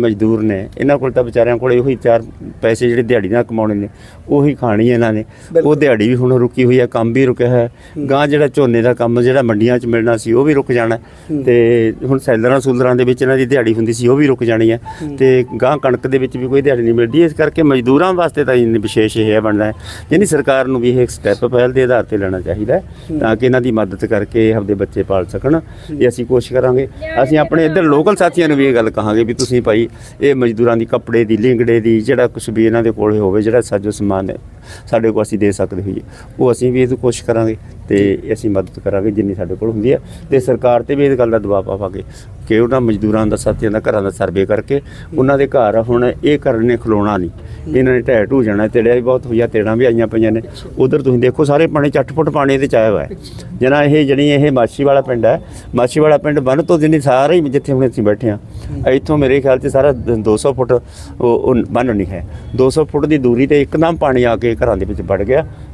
ਮਜ਼ਦੂਰ ਨੇ ਇਹਨਾਂ ਕੋਲ ਤਾਂ ਵਿਚਾਰਿਆਂ ਕੋਲ ਉਹੀ ਚਾਰ ਪੈਸੇ ਜਿਹੜੇ ਦਿਹਾੜੀ ਨਾਲ ਕਮਾਉਣੇ ਨੇ ਉਹੀ ਖਾਣੀ ਇਹਨਾਂ ਨੇ। ਉਹ ਦਿਹਾੜੀ ਵੀ ਹੁਣ ਰੁਕੀ ਹੋਈ ਹੈ ਕੰਮ ਵੀ ਰੁਕਿਆ ਹੈ। ਗਾਂ ਜਿਹੜਾ ਝੋਨੇ ਦਾ ਕੰਮ ਜਿਹੜਾ ਮੰਡੀਆਂ 'ਚ ਮਿਲਣਾ ਸੀ ਉਹ ਵੀ ਰੁਕ ਜਾਣਾ। ਤੇ ਹੁਣ ਸੈਲਰਾਂ ਸੂਲਰਾਂ ਦੇ ਵਿੱਚ ਇਹਨਾਂ ਦੀ ਦਿਹਾੜੀ ਹੁੰਦੀ ਸੀ ਉਹ ਵੀ ਰੁਕ ਜਾਣੀ ਹੈ। ਤੇ ਗਾਂ ਕਣਕ ਦੇ ਵਿੱਚ ਵੀ ਕੋਈ ਦਿਹਾੜੀ ਨਹੀਂ ਮਿਲਦੀ ਇਸ ਕਰਕੇ ਮਜ਼ਦੂਰਾਂ ਵਾਸਤੇ ਤਾਂ ਇੰਨੀ ਵਿਸ਼ੇਸ਼ ਇਹ ਹੈ ਬਣਦਾ ਹੈ ਯਾਨੀ ਸਰਕਾਰ ਨੂੰ ਵੀ ਇਹ ਇੱਕ ਸਟੈਪ ਪਹਿਲ ਦੇ ਆਧਾਰ ਤੇ ਲੈਣਾ ਚਾਹੀਦਾ ਤਾਂ ਕਿ ਇਹਨਾਂ ਦੀ ਮਦਦ ਕਰਕੇ ਆਪਦੇ ਬੱਚੇ ਪਾਲ ਸਕਣ। ਇਹ ਅਸੀਂ ਕੋਸ਼ਿਸ਼ ਕਰਾਂਗੇ। ਅਸੀਂ ਆਪਣੇ ਇੱਧਰ ਲੋਕਲ ਸਾਥੀਆਂ ਨੂੰ ਵੀ ਇਹ ਗੱਲ ਕਹਾਂਗੇ ਵੀ ਤੁਸੀਂ ਭਾਈ ਇਹ ਮਜ਼ਦੂਰਾਂ ਦੀ ਕੱਪੜੇ ਦੀ, ਲਿੰਗੜੇ ਦੀ, ਜਿਹੜਾ ਕੁਝ ਵੀ ਇਹਨਾਂ ਦੇ ਕੋਲ ਹੋਵੇ, ਜਿਹੜਾ ਸਾਜੋ ਸਮਾਨ ਹੈ, ਸਾਡੇ ਕੋਲ ਅਸੀਂ ਦੇ ਸਕਦੇ ਹੋਈਏ। ਉਹ ਅਸੀਂ ਵੀ ਇਹ ਤੋਂ ਕੋਸ਼ਿਸ਼ ਕਰਾਂਗੇ ਤੇ ਅਸੀਂ ਮਦਦ ਕਰਾਂਗੇ ਜਿੰਨੀ ਸਾਡੇ ਕੋਲ ਹੁੰਦੀ ਹੈ। ਤੇ ਸਰਕਾਰ ਤੇ ਵੀ ਇਸ ਗੱਲ ਦਾ ਦਬਾਅ ਪਾਵਾਂਗੇ ਕਿ ਉਹਨਾਂ ਮਜ਼ਦੂਰਾਂ ਦਾ, ਸਾਥੀਆਂ ਦਾ, ਘਰਾਂ ਦਾ ਸਰਵੇ ਕਰਕੇ ਉਹਨਾਂ ਦੇ ਘਰ ਹੁਣ ਇਹ ਘਰ ਨੇ ਖਲੋਣਾ ਨਹੀਂ। ਵੀ ਇਹਨਾਂ ਨੇ ਢਹਿ ਢੂ ਜਾਣਾ, ਤੇੜਿਆ ਵੀ ਬਹੁਤ ਹੋਈਆ, ਤੇੜਾਂ ਵੀ ਆਈਆਂ ਪਈਆਂ ਨੇ। ਉਧਰ ਤੁਸੀਂ ਦੇਖੋ, ਸਾਰੇ ਪਾਣੀ 'ਚ ਅੱਠ ਫੁੱਟ ਪਾਣੀ ਇਹਦੇ ਚ ਹੋਇਆ। ਹੈ ਜਨਾ ਇਹ ਜਿਹੜੀ ਇਹ ਮਾਛੀ ਵਾਲਾ ਪਿੰਡ ਹੈ, ਮਾਛੀ ਵਾਲਾ ਪਿੰਡ ਬੰਨ ਤੋਂ ਜਿੰਨੀ ਸਾਰੇ ਹੀ ਜਿੱਥੇ ਹੁਣ ਅਸੀਂ ਬੈਠੇ ਆ ਇੱਥੋਂ ਮੇਰੇ ਖਿਆਲ 'ਚ ਸਾਰਾ 200 ਫੁੱਟ ਉਹ ਉਹ ਬੰਨ ਨਹੀਂ ਹੈ। 200 ਫੁੱਟ ਦੀ ਦੂਰੀ ਤੇ ਇੱਕਦਮ ਪਾਣੀ ਆ ਕੇ ਘਰਾਂ ਦੇ ਵਿੱਚ ਵੜ ਗਿਆ।